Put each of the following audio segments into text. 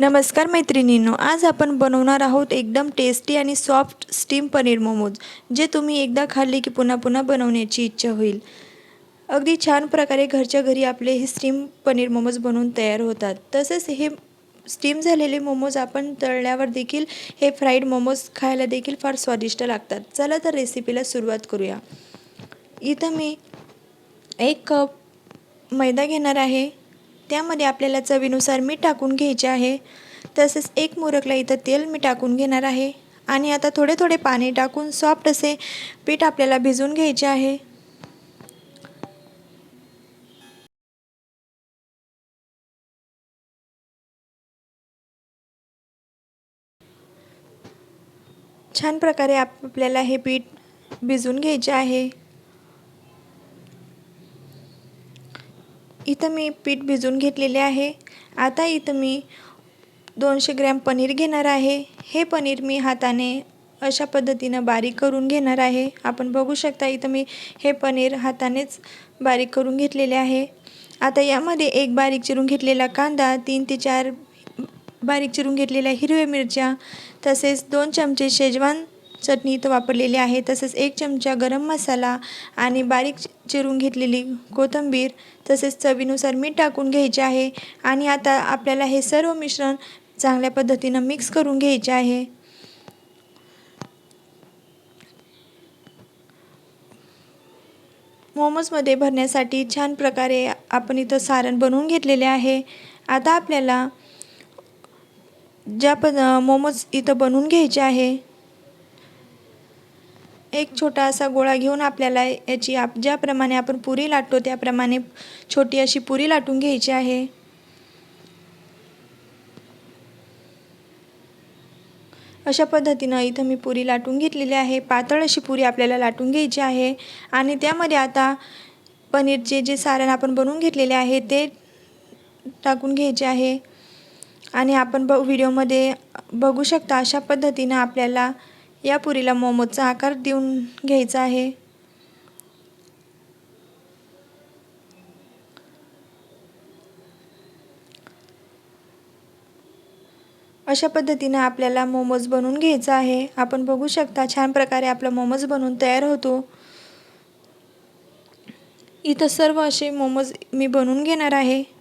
नमस्कार मैत्रिणींनो आज आपण बनवणार आहोत एकदम टेस्टी आणि सॉफ्ट स्टीम पनीर मोमोज जे तुम्ही एकदा खाल्ले की पुन्हा पुन्हा बनवण्याची इच्छा होईल. अगदी छान प्रकारे घरच्या घरी आपले हे स्टीम पनीर मोमोज बनवून तयार होतात. तसेच हे स्टीम झालेले मोमोज आपण तळल्यावर देखील हे फ्राईड मोमोज खायला देखील फार स्वादिष्ट लागतात. चला तर रेसिपीला सुरुवात करूया. इथं मी एक कप मैदा घेणार आहे. त्यामध्ये आपल्याला चवीनुसार मीठ टाकून घ्यायचे आहे. तसेच एक मुरकला इथं तेल मी टाकून घेणार आहे. आणि आता थोडे थोडे पाणी टाकून सॉफ्ट असे पीठ आपल्याला भिजवून घ्यायचे आहे. छान प्रकारे आपल्याला हे पीठ भिजवून घ्यायचे आहे. इथं मी पीठ भिजवून घेतलेले आहे. आता इथं मी दोनशे ग्रॅम पनीर घेणार आहे. हे पनीर मी हाताने अशा पद्धतीनं बारीक करून घेणार आहे. आपण बघू शकता इथं मी हे पनीर हातानेच बारीक करून घेतलेले आहे. आता यामध्ये एक बारीक चिरून घेतलेला कांदा तीन ते चार बारीक चिरून घेतलेल्या हिरव्या मिरच्या तसेच दोन चमचे शेजवान चटणी इथं वापरलेली आहे. तसेच एक चमचा गरम मसाला आणि बारीक चिरून घेतलेली कोथिंबीर तसेच चवीनुसार मीठ टाकून घ्यायचे आहे. आणि आता आपल्याला हे सर्व मिश्रण चांगल्या पद्धतीनं मिक्स करून घ्यायचे आहे. मोमोजमध्ये भरण्यासाठी छान प्रकारे आपण इथं सारण बनवून घेतलेले आहे. आता आपल्याला ज्या प मोमोज इथं बनवून घ्यायचे आहे. एक छोटा असा गोळा घेऊन आपल्याला याची आप ज्याप्रमाणे आपण पुरी लाटतो त्याप्रमाणे छोटी अशी पुरी लाटून घ्यायची आहे. अशा पद्धतीनं इथं मी पुरी लाटून घेतलेली आहे. पातळ अशी पुरी आपल्याला लाटून घ्यायची आहे. आणि त्यामध्ये आता पनीरचे जे सारण आपण बनवून घेतलेले आहे ते टाकून घ्यायचे आहे. आणि आपण ब व्हिडिओमध्ये बघू शकता अशा पद्धतीनं आपल्याला या पुरीला मोमोजचा आकार देऊन घ्यायचा आहे. अशा पद्धतीनं आपल्याला मोमोज बनवून घ्यायचं आहे. आपण बघू शकता छान प्रकारे आपला मोमोज बनवून तयार होतो. इथं सर्व असे मोमोज मी बनवून घेणार आहे.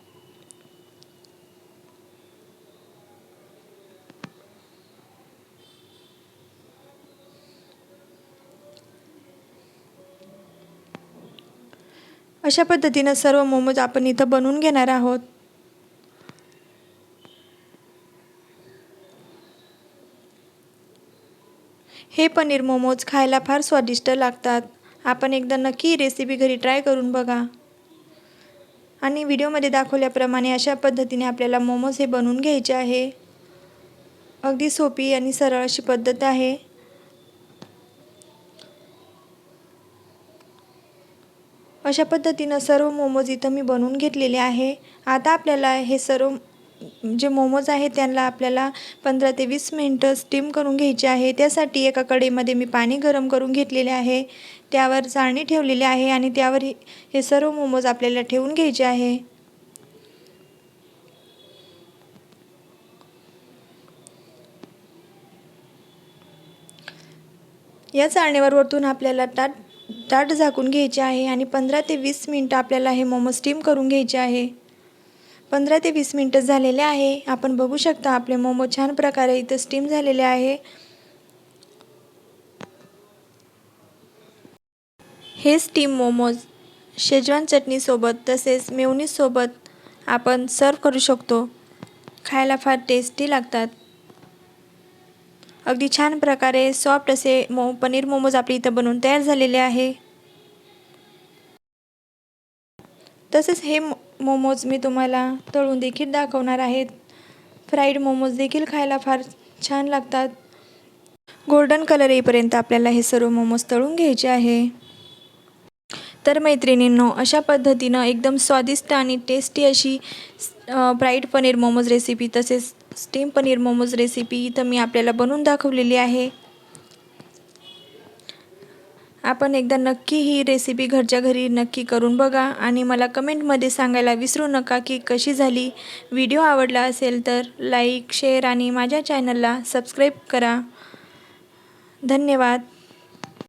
अशा पद्धतीनं सर्व मोमोज आपण इथं बनवून घेणार आहोत. हे पनीर मोमोज खायला फार स्वादिष्ट लागतात. आपण एकदा नक्की रेसिपी घरी ट्राय करून बघा. आणि व्हिडिओमध्ये दाखवल्याप्रमाणे अशा पद्धतीने आपल्याला मोमोज हे बनवून घ्यायचे आहे. अगदी सोपी आणि सरळ अशी पद्धत आहे. अशा पद्धतीनं सर्व मोमोज इथं मी बनवून घेतलेले आहे. आता आपल्याला हे सर्व जे मोमोज आहे त्यांना आपल्याला पंधरा ते वीस मिनटं स्टीम करून घ्यायचे आहे. त्यासाठी एका कडेमध्ये मी पाणी गरम करून घेतलेले आहे. त्यावर चाळणी ठेवलेली आहे आणि त्यावर हे सर्व मोमोज आपल्याला ठेवून घ्यायचे आहे. या चाळणीवर वरतून आपल्याला ताट ताट झाकून घ्यायचे आहे आणि पंधरा ते वीस मिनटं आपल्याला हे मोमो स्टीम करून घ्यायचे आहे. पंधरा ते वीस मिनटं झालेले आहे. आपण बघू शकता आपले मोमो छान प्रकारे इथं स्टीम झालेले आहे. हे स्टीम मोमोज शेजवान चटणीसोबत तसेच मेवनीसोबत आपण सर्व करू शकतो. खायला फार टेस्टी लागतात. अगदी छान प्रकारे सॉफ्ट असे मो पनीर मोमोज आपले इथं बनवून तयार झालेले आहे. तसेच हे मोमोज मी तुम्हाला तळून देखील दाखवणार आहेत. फ्राईड मोमोज देखील खायला फार छान लागतात. गोल्डन कलर येईपर्यंत आपल्याला हे सर्व मोमोज तळून घ्यायचे आहे. तर मैत्रिणींनो अशा पद्धतीनं एकदम स्वादिष्ट आणि टेस्टी अशी फ्राईड पनीर मोमोज रेसिपी तसेच स्टीम पनीर मोमोज रेसिपी इथं मी आपल्याला बनवून दाखवलेली आहे. आपण एकदा नक्की ही रेसिपी घरच्या घरी नक्की करून बघा आणि मला कमेंटमध्ये सांगायला विसरू नका की कशी झाली. व्हिडिओ आवडला असेल तर लाईक शेअर आणि माझ्या चॅनलला सबस्क्राईब करा. धन्यवाद.